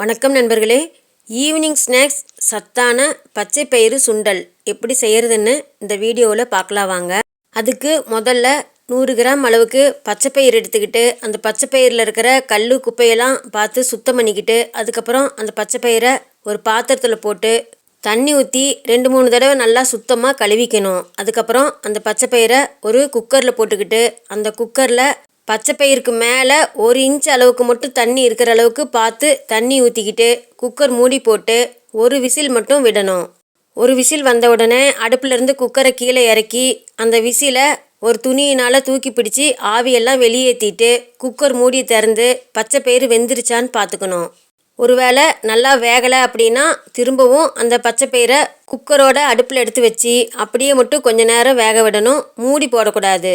வணக்கம் நண்பர்களே. Evening snacks சத்தான பச்சை பயிறு சுண்டல். எப்படி செய்கிறதுன்னு இந்த வீடியோவில் பார்க்கலாம் வாங்க. அதுக்கு முதல்ல நூறு கிராம் அளவுக்கு பச்சை பயிர் எடுத்துக்கிட்டு அந்த பச்சை பயிரில் இருக்கிற கல் குப்பையெல்லாம் பார்த்து சுத்தம் பண்ணிக்கிட்டு அதுக்கப்புறம் அந்த பச்சை பயிரை ஒரு பாத்திரத்தில் போட்டு தண்ணி ஊற்றி ரெண்டு மூணு தடவை நல்லா சுத்தமாக கழுவிக்கணும். அதுக்கப்புறம் அந்த பச்சை பயிரை ஒரு குக்கரில் போட்டுக்கிட்டு அந்த குக்கரில் பச்சை பயிருக்கு மேலே ஒரு இன்ச் அளவுக்கு மட்டும் தண்ணி இருக்கிற அளவுக்கு பார்த்து தண்ணி ஊற்றிக்கிட்டு குக்கர் மூடி போட்டு ஒரு விசில் மட்டும் விடணும். ஒரு விசில் வந்த உடனே அடுப்புலேருந்து குக்கரை கீழே இறக்கி அந்த விசிலை ஒரு துணியினால் தூக்கி பிடிச்சி ஆவியெல்லாம் வெளியேற்றிட்டு குக்கர் மூடி திறந்து பச்சை பயிறு வெந்துருச்சான்னு பார்த்துக்கணும். ஒருவேளை நல்லா வேகலை அப்படின்னா திரும்பவும் அந்த பச்சை பயிரை குக்கரோட அடுப்பில் எடுத்து வச்சு அப்படியே மட்டும் கொஞ்ச நேரம் வேக விடணும். மூடி போடக்கூடாது.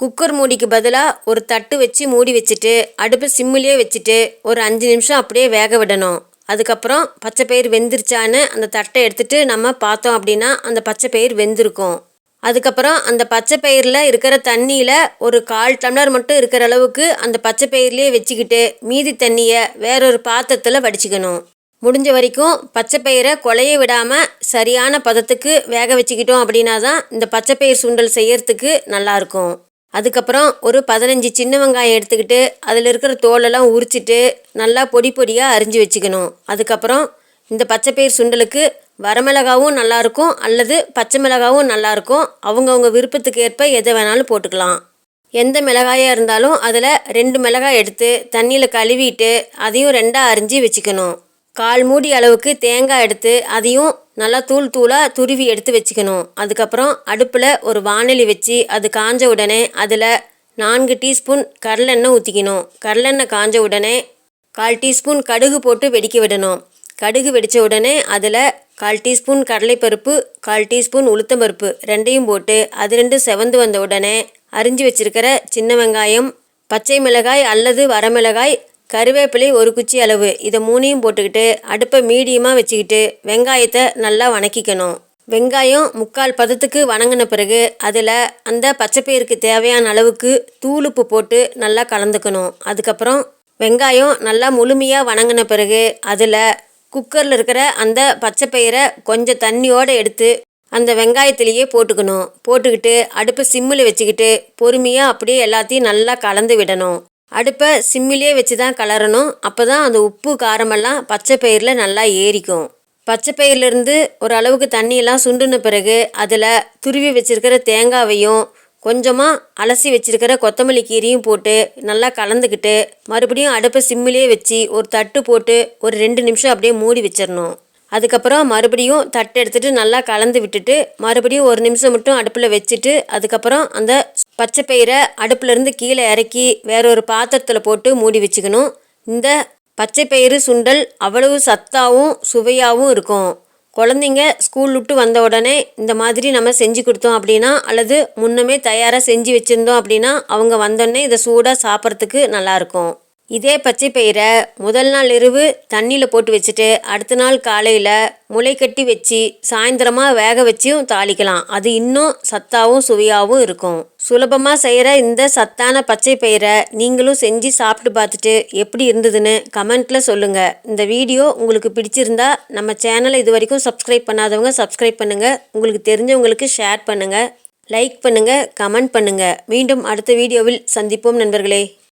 குக்கர் மூடிக்கு பதிலாக ஒரு தட்டு வச்சு மூடி வச்சுட்டு அடுப்பு சிம்மிலே வச்சுட்டு ஒரு அஞ்சு நிமிஷம் அப்படியே வேக விடணும். அதுக்கப்புறம் பச்சை பயிர் வெந்துருச்சான்னு அந்த தட்டை எடுத்துட்டு நம்ம பார்த்தோம் அப்படின்னா அந்த பச்சை பயிர் வெந்திருக்கும். அதுக்கப்புறம் அந்த பச்சை பயிரில் இருக்கிற தண்ணியில் ஒரு கால் டம்ளர் மட்டும் இருக்கிற அளவுக்கு அந்த பச்சை பயிர்லேயே வச்சுக்கிட்டு மீதி தண்ணியை வேறொரு பாத்திரத்தில் வடிச்சுக்கணும். முடிஞ்ச வரைக்கும் பச்சை பயிரை குழைய விடாமல் சரியான பதத்துக்கு வேக வச்சுக்கிட்டோம் அப்படின்னா தான் இந்த பச்சை பயிர் சுண்டல் செய்யறதுக்கு நல்லாயிருக்கும் அதுக்கப்புறம் ஒரு பதினஞ்சு சின்ன வெங்காயம் எடுத்துக்கிட்டு அதில் இருக்கிற தோலெல்லாம் உரிச்சிட்டு நல்லா பொடி பொடியாக அரிஞ்சு வச்சுக்கணும். அதுக்கப்புறம் இந்த பச்சைப்பயிர் சுண்டலுக்கு வரமிளகாவும் நல்லாயிருக்கும் அல்லது பச்சை மிளகாவும் நல்லாயிருக்கும். அவங்கவுங்க விருப்பத்துக்கு ஏற்ப எதை வேணாலும் போட்டுக்கலாம். எந்த மிளகாயாக இருந்தாலும் அதில் ரெண்டு மிளகாய் எடுத்து தண்ணியில் கழுவிட்டு அதையும் ரெண்டாக அரிஞ்சு வச்சுக்கணும். கால் மூடி அளவுக்கு தேங்காய் எடுத்து அதையும் நல்லா தூள் தூளாக துருவி எடுத்து வச்சுக்கணும். அதுக்கப்புறம் அடுப்பில் ஒரு வானொலி வச்சு அது காஞ்ச உடனே அதில் நான்கு டீஸ்பூன் கடலெண்ணெய் ஊற்றிக்கணும் கடலெண்ணெய் காஞ்ச உடனே கால் டீஸ்பூன் கடுகு போட்டு வெடிக்க விடணும். கடுகு வெடித்த உடனே அதில் கால் டீஸ்பூன் கடலைப்பருப்பு கால் டீஸ்பூன் உளுத்தம்பருப்பு ரெண்டையும் போட்டு அது ரெண்டு செவந்து வந்த உடனே அரிஞ்சு வச்சிருக்கிற சின்ன வெங்காயம் பச்சை மிளகாய் அல்லது வரமிளகாய் கருவேப்பிலை ஒரு குச்சி அளவு. இதை மூணையும் போட்டுக்கிட்டு அடுப்பை மீடியமாக வச்சுக்கிட்டு வெங்காயத்தை நல்லா வணக்கிக்கணும். வெங்காயம் முக்கால் பதத்துக்கு வணங்கின பிறகு அதில் அந்த பச்சைப்பயிருக்கு தேவையான அளவுக்கு தூளுப்பு போட்டு நல்லா கலந்துக்கணும். அதுக்கப்புறம் வெங்காயம் நல்லா முழுமையாக வணங்கின பிறகு அதில் குக்கரில் இருக்கிற அந்த பச்சைப்பயிரை கொஞ்சம் தண்ணியோடு எடுத்து அந்த வெங்காயத்திலேயே போட்டுக்கணும். போட்டுக்கிட்டு அடுப்பை சிம்மில் வச்சுக்கிட்டு பொறுமையாக அப்படியே எல்லாத்தையும் நல்லா கலந்து விடணும். அடுப்பை சிம்மிலே வச்சு தான் கலரணும். அப்போ தான் அந்த உப்பு காரமெல்லாம் பச்சை பயிரில் நல்லா ஏறிக்கும். பச்சை பயிர்லேருந்து ஒரு அளவுக்கு தண்ணியெல்லாம் சுண்டுன பிறகு அதில் துருவி வச்சுருக்கிற தேங்காவையும் கொஞ்சமாக அலசி வச்சுருக்கிற கொத்தமல்லி கீரையும் போட்டு நல்லா கலந்துக்கிட்டு மறுபடியும் அடுப்பை சிம்மிலே வச்சு ஒரு தட்டு போட்டு ஒரு ரெண்டு நிமிஷம் அப்படியே மூடி வச்சிடணும் அதுக்கப்புறம் மறுபடியும் தட்டை எடுத்துகிட்டு நல்லா கலந்து விட்டுட்டு மறுபடியும் ஒரு நிமிஷம் மட்டும் அடுப்பில் வச்சுட்டு அதுக்கப்புறம் அந்த பச்சை பயிரை அடுப்புலேருந்து கீழே இறக்கி வேறொரு பாத்திரத்தில் போட்டு மூடி வச்சுக்கணும். இந்த பச்சை பயிறு சுண்டல் அவ்வளவு சத்தாகவும் சுவையாகவும் இருக்கும். குழந்தைங்க ஸ்கூல் விட்டு வந்த உடனே இந்த மாதிரி நம்ம செஞ்சு கொடுத்தோம் அப்படின்னா அல்லது முன்னமே தயாராக செஞ்சு வச்சுருந்தோம் அப்படின்னா அவங்க வந்தோடனே இதை சூடாக சாப்பிட்றதுக்கு நல்லாயிருக்கும் இதே பச்சை பயிரை முதல் நாள் இரவு தண்ணியில் போட்டு வச்சுட்டு அடுத்த நாள் காலையில் முளை கட்டி வச்சு சாயந்தரமாக வேக வச்சும் தாளிக்கலாம். அது இன்னும் சத்தாகவும் சுவையாகவும் இருக்கும். சுலபமாக செய்கிற இந்த சத்தான பச்சை பயிரை நீங்களும் செஞ்சு சாப்பிட்டு பார்த்துட்டு எப்படி இருந்ததுன்னு கமெண்ட்டில் சொல்லுங்கள் இந்த வீடியோ உங்களுக்கு பிடிச்சிருந்தா நம்ம சேனலை இது வரைக்கும் சப்ஸ்கிரைப் பண்ணாதவங்க சப்ஸ்கிரைப் பண்ணுங்கள் உங்களுக்கு தெரிஞ்சவங்களுக்கு ஷேர் பண்ணுங்கள் லைக் பண்ணுங்கள் கமெண்ட் பண்ணுங்கள் மீண்டும் அடுத்த வீடியோவில் சந்திப்போம் நண்பர்களே.